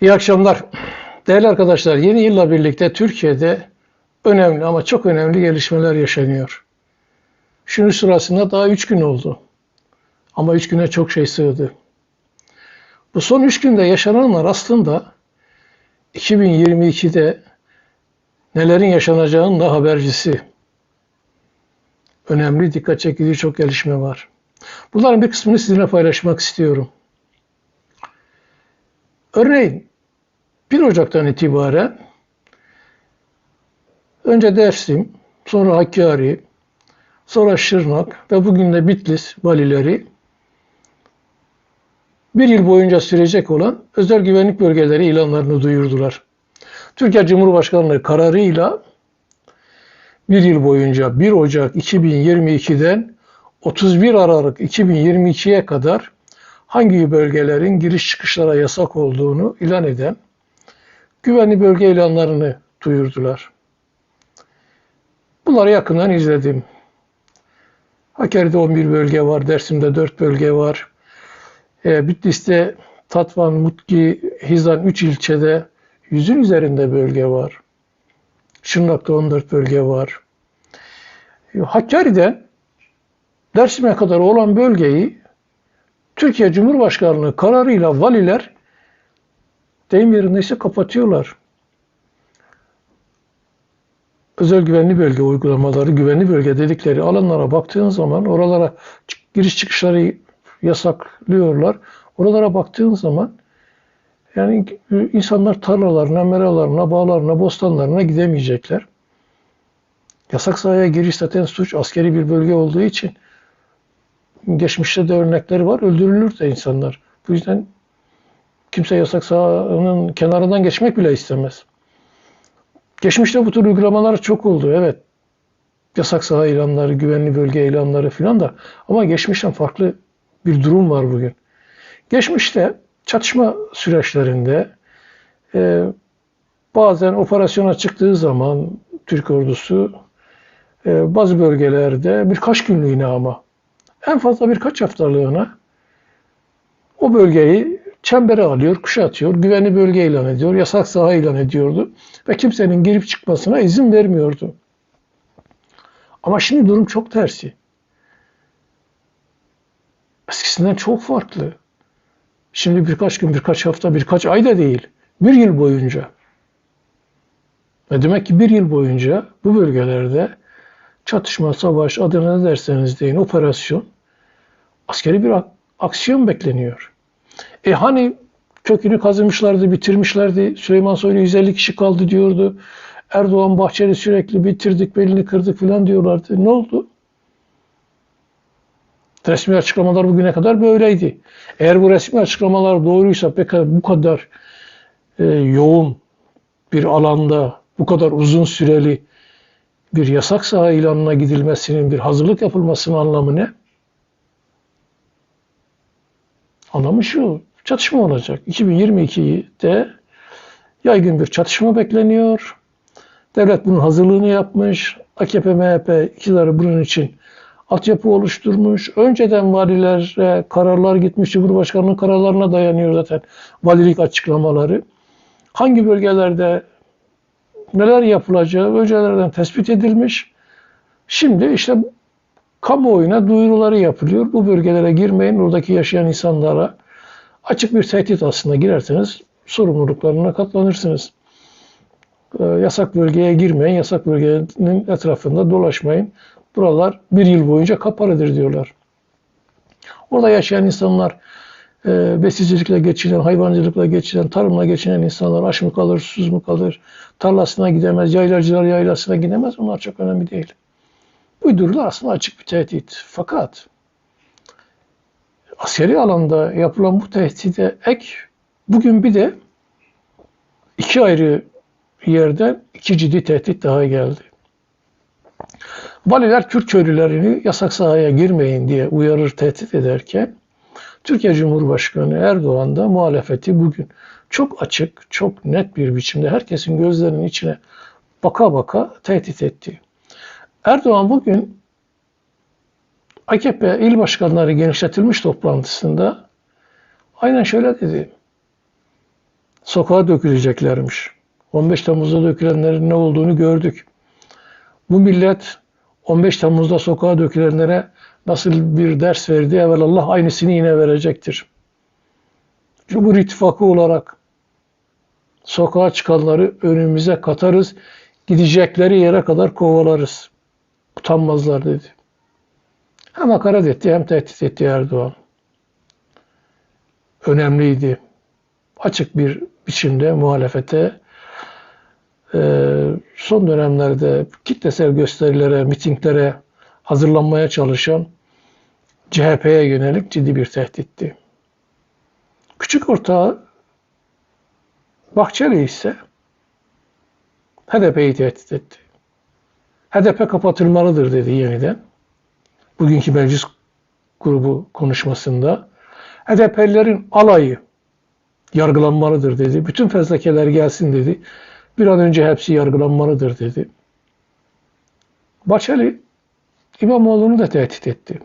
İyi akşamlar. Değerli arkadaşlar, yeni yılla birlikte Türkiye'de önemli ama çok önemli gelişmeler yaşanıyor. Şunun sırasında daha 3 gün oldu. Ama 3 güne çok şey sığdı. Bu son 3 günde yaşananlar aslında 2022'de nelerin yaşanacağının da habercisi. Önemli, dikkat çekici çok gelişme var. Bunların bir kısmını sizinle paylaşmak istiyorum. Örneğin 1 Ocak'tan itibaren önce Dersim, sonra Hakkari, sonra Şırnak ve bugün de Bitlis valileri bir yıl boyunca sürecek olan özel güvenlik bölgeleri ilanlarını duyurdular. Türkiye Cumhurbaşkanlığı kararıyla bir yıl boyunca 1 Ocak 2022'den 31 Aralık 2022'ye kadar hangi bölgelerin giriş çıkışlara yasak olduğunu ilan eden güvenli bölge ilanlarını duyurdular. Bunları yakından izledim. Hakkari'de 11 bölge var, Dersim'de 4 bölge var. E, Bitlis'te Tatvan, Mutki, Hizan 3 ilçede yüzün üzerinde bölge var. Şırnak'ta 14 bölge var. E, Hakkari'den Dersim'e kadar olan bölgeyi Türkiye Cumhurbaşkanlığı kararıyla valiler deyim yerindeyse kapatıyorlar. Özel güvenli bölge uygulamaları, güvenli bölge dedikleri alanlara baktığın zaman oralara giriş çıkışları yasaklıyorlar. Oralara baktığın zaman yani insanlar tarlalarına, meralarına, bağlarına, bostanlarına gidemeyecekler. Yasak sahaya giriş zaten suç, askeri bir bölge olduğu için geçmişte de örnekleri var. Öldürülür de insanlar. Bu yüzden kimse yasak sahanın kenarından geçmek bile istemez. Geçmişte bu tür uygulamalar çok oldu. Evet. Yasak saha ilanları, güvenli bölge ilanları filan da ama geçmişten farklı bir durum var bugün. Geçmişte çatışma süreçlerinde e, bazen operasyona çıktığı zaman Türk ordusu e, bazı bölgelerde birkaç günlüğüne ama en fazla birkaç haftalığına o bölgeyi çembere alıyor, kuşatıyor, güvenli bölge ilan ediyor, yasak saha ilan ediyordu ve kimsenin girip çıkmasına izin vermiyordu. Ama şimdi durum çok tersi. Eskisinden çok farklı. Şimdi birkaç gün, birkaç hafta, birkaç ay da değil, bir yıl boyunca. Ve demek ki bir yıl boyunca bu bölgelerde çatışma, savaş, adına ne derseniz deyin, operasyon, askeri bir aksiyon bekleniyor. E hani kökünü kazımışlardı, bitirmişlerdi. Süleyman Soylu 150 kişi kaldı diyordu. Erdoğan Bahçeli sürekli bitirdik, belini kırdık falan diyorlardı. Ne oldu? Resmi açıklamalar bugüne kadar böyleydi. Eğer bu resmi açıklamalar doğruysa peki bu kadar e, yoğun bir alanda, bu kadar uzun süreli bir yasak saha ilanına gidilmesinin, bir hazırlık yapılmasının anlamı ne? Anlamı şu, çatışma olacak. 2022'de yaygın bir çatışma bekleniyor. Devlet bunun hazırlığını yapmış. AKP, MHP iktidarı bunun için altyapı oluşturmuş. Önceden valilere kararlar gitmiş. Cumhurbaşkanının kararlarına dayanıyor zaten valilik açıklamaları. Hangi bölgelerde neler yapılacağı öncelerden tespit edilmiş. Şimdi işte kamuoyuna duyuruları yapılıyor. Bu bölgelere girmeyin, oradaki yaşayan insanlara açık bir tehdit aslında girerseniz sorumluluklarına katlanırsınız. Ee, yasak bölgeye girmeyin, yasak bölgenin etrafında dolaşmayın. Buralar bir yıl boyunca kapalıdır diyorlar. Orada yaşayan insanlar, e, besicilikle geçinen, hayvancılıkla geçinen, tarımla geçinen insanlar aç mı kalır, susuz mu kalır, tarlasına gidemez, yaylacılar yaylasına gidemez. Onlar çok önemli değil. Bu duyurular aslında açık bir tehdit. Fakat askeri alanda yapılan bu tehdide ek bugün bir de iki ayrı yerden iki ciddi tehdit daha geldi. Valiler Kürt köylülerini yasak sahaya girmeyin diye uyarır, tehdit ederken Türkiye Cumhurbaşkanı Erdoğan da muhalefeti bugün çok açık, çok net bir biçimde herkesin gözlerinin içine baka baka tehdit etti. Erdoğan bugün AKP il başkanları genişletilmiş toplantısında aynen şöyle dedi. sokağa döküleceklermiş. 15 Temmuz'da dökülenlerin ne olduğunu gördük. Bu millet 15 Temmuz'da sokağa dökülenlere nasıl bir ders verdi evvelallah aynısını yine verecektir. Cumhur İttifakı olarak sokağa çıkanları önümüze katarız, gidecekleri yere kadar kovalarız. Utanmazlar dedi. Hem hakaret etti hem tehdit etti Erdoğan. Önemliydi. Açık bir biçimde muhalefete e, son dönemlerde kitlesel gösterilere, mitinglere hazırlanmaya çalışan CHP'ye yönelik ciddi bir tehditti. Küçük ortağı Bahçeli ise HDP'yi tehdit etti. HDP kapatılmalıdır dedi yeniden. Bugünkü meclis grubu konuşmasında HDP'lilerin alayı yargılanmalıdır dedi. Bütün fezlekeler gelsin dedi. Bir an önce hepsi yargılanmalıdır dedi. Bahçeli İmamoğlu'nu da tehdit etti.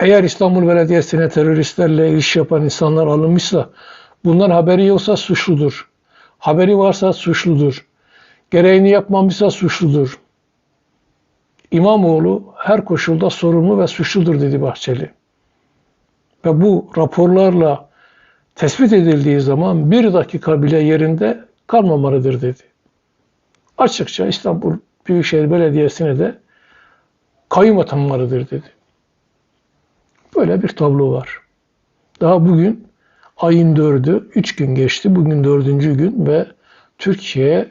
Eğer İstanbul Belediyesi'ne teröristlerle iş yapan insanlar alınmışsa bundan haberi yoksa suçludur. Haberi varsa suçludur. Gereğini yapmamışsa suçludur. İmamoğlu her koşulda sorumlu ve suçludur dedi Bahçeli. Ve bu raporlarla tespit edildiği zaman bir dakika bile yerinde kalmamalıdır dedi. Açıkça İstanbul Büyükşehir Belediyesi'ne de kayyum atanmalıdır dedi. Böyle bir tablo var. Daha bugün ayın dördü, üç gün geçti. Bugün dördüncü gün ve Türkiye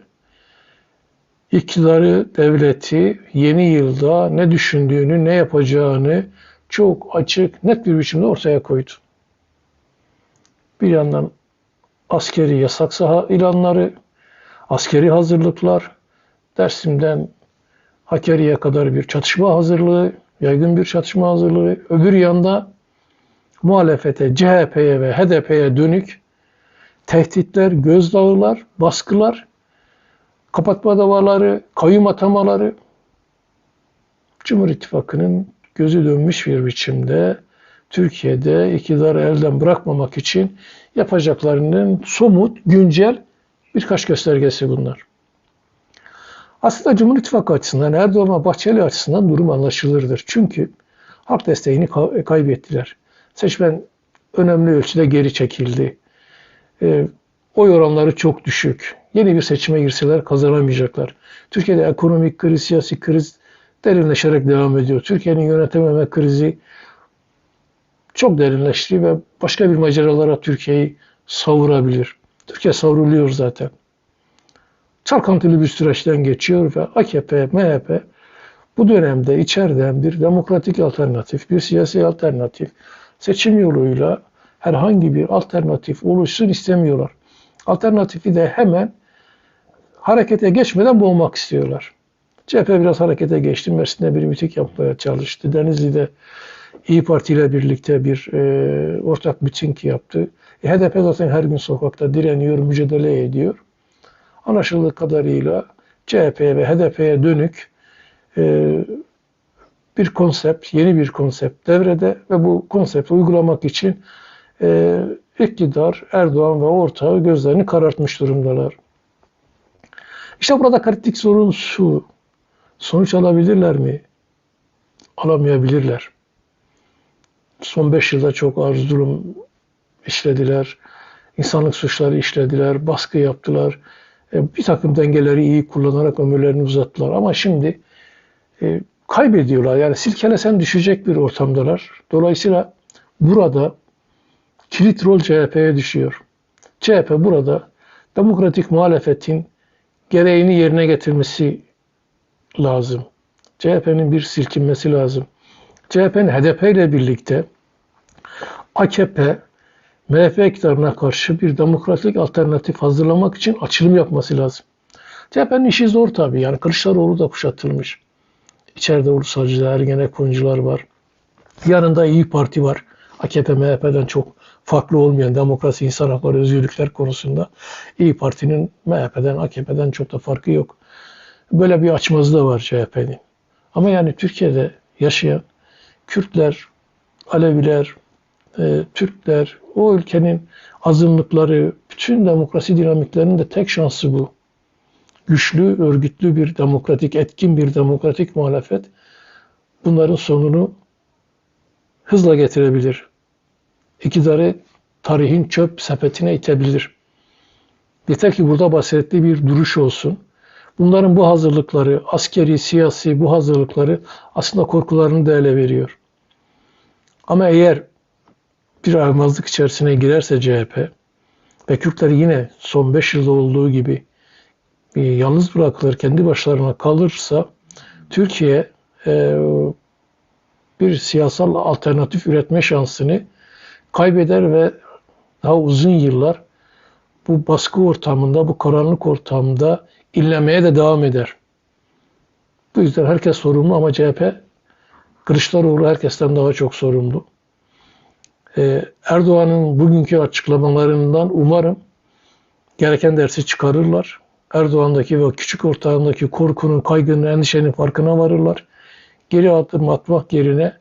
iktidarı, devleti yeni yılda ne düşündüğünü, ne yapacağını çok açık, net bir biçimde ortaya koydu. Bir yandan askeri yasak saha ilanları, askeri hazırlıklar, Dersim'den Hakkari'ye kadar bir çatışma hazırlığı, yaygın bir çatışma hazırlığı. Öbür yanda muhalefete, CHP'ye ve HDP'ye dönük tehditler, gözdağılar, baskılar, kapatma davaları, kayyum atamaları Cumhur İttifakı'nın gözü dönmüş bir biçimde Türkiye'de iktidarı elden bırakmamak için yapacaklarının somut, güncel birkaç göstergesi bunlar. Aslında Cumhur İttifakı açısından, Erdoğan ve Bahçeli açısından durum anlaşılırdır. Çünkü halk desteğini kaybettiler. Seçmen önemli ölçüde geri çekildi. Oy oranları çok düşük. Yeni bir seçime girseler kazanamayacaklar. Türkiye'de ekonomik kriz, siyasi kriz derinleşerek devam ediyor. Türkiye'nin yönetememe krizi çok derinleşti ve başka bir maceralara Türkiye'yi savurabilir. Türkiye savruluyor zaten. Çalkantılı bir süreçten geçiyor ve AKP, MHP bu dönemde içeriden bir demokratik alternatif, bir siyasi alternatif seçim yoluyla herhangi bir alternatif oluşsun istemiyorlar. Alternatifi de hemen harekete geçmeden boğmak istiyorlar. CHP biraz harekete geçti. Mersin'de bir miting yapmaya çalıştı. Denizli'de İyi Parti ile birlikte bir e, ortak miting yaptı. E, HDP zaten her gün sokakta direniyor, mücadele ediyor. Anlaşıldığı kadarıyla CHP'ye ve HDP'ye dönük e, bir konsept, yeni bir konsept devrede ve bu konsepti uygulamak için e, iktidar, Erdoğan ve ortağı gözlerini karartmış durumdalar. İşte burada kritik sorun şu. Sonuç alabilirler mi? Alamayabilirler. Son beş yılda çok arz durum işlediler. insanlık suçları işlediler, baskı yaptılar. E, bir takım dengeleri iyi kullanarak ömürlerini uzattılar. Ama şimdi e, kaybediyorlar. Yani silkelesen düşecek bir ortamdalar. Dolayısıyla burada kilit rol CHP'ye düşüyor. CHP burada demokratik muhalefetin gereğini yerine getirmesi lazım. CHP'nin bir silkinmesi lazım. CHP'nin HDP ile birlikte AKP, MHP iktidarına karşı bir demokratik alternatif hazırlamak için açılım yapması lazım. CHP'nin işi zor tabii. Yani Kılıçdaroğlu da kuşatılmış. İçeride ulusalcılar, Ergenekoncular var. Yanında İyi Parti var. AKP, MHP'den çok farklı olmayan demokrasi, insan hakları, özgürlükler konusunda İyi Parti'nin MHP'den, AKP'den çok da farkı yok. Böyle bir açmazlığı var CHP'nin. Ama yani Türkiye'de yaşayan Kürtler, Aleviler, e, Türkler, o ülkenin azınlıkları, bütün demokrasi dinamiklerinin de tek şansı bu. Güçlü, örgütlü bir demokratik, etkin bir demokratik muhalefet bunların sonunu hızla getirebilir. İktidarı tarihin çöp sepetine itebilir. Yeter ki burada basiretli bir duruş olsun. Bunların bu hazırlıkları, askeri, siyasi bu hazırlıkları aslında korkularını da veriyor. Ama eğer bir aymazlık içerisine girerse CHP ve Kürtler yine son 5 yılda olduğu gibi e, yalnız bırakılır, kendi başlarına kalırsa Türkiye e, bir siyasal alternatif üretme şansını kaybeder ve daha uzun yıllar bu baskı ortamında, bu karanlık ortamda inlemeye de devam eder. Bu yüzden herkes sorumlu ama CHP Kılıçdaroğlu herkesten daha çok sorumlu. Ee, Erdoğan'ın bugünkü açıklamalarından umarım gereken dersi çıkarırlar. Erdoğan'daki ve küçük ortağındaki korkunun, kaygının, endişenin farkına varırlar. Geri adım atmak yerine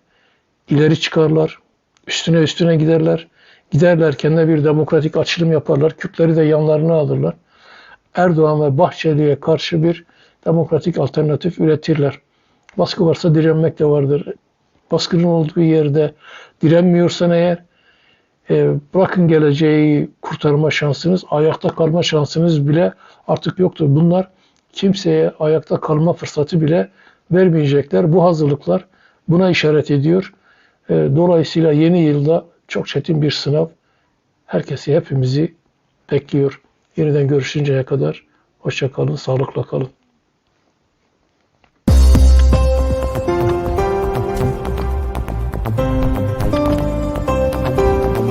ileri çıkarlar. Üstüne üstüne giderler. Giderlerken de bir demokratik açılım yaparlar. Kürtleri de yanlarına alırlar. Erdoğan ve Bahçeli'ye karşı bir demokratik alternatif üretirler. Baskı varsa direnmek de vardır. Baskının olduğu yerde direnmiyorsan eğer e, bırakın geleceği kurtarma şansınız, ayakta kalma şansınız bile artık yoktur. Bunlar kimseye ayakta kalma fırsatı bile vermeyecekler. Bu hazırlıklar buna işaret ediyor. E, dolayısıyla yeni yılda çok çetin bir sınav herkesi, hepimizi bekliyor. Yeniden görüşünceye kadar hoşça kalın, sağlıkla kalın.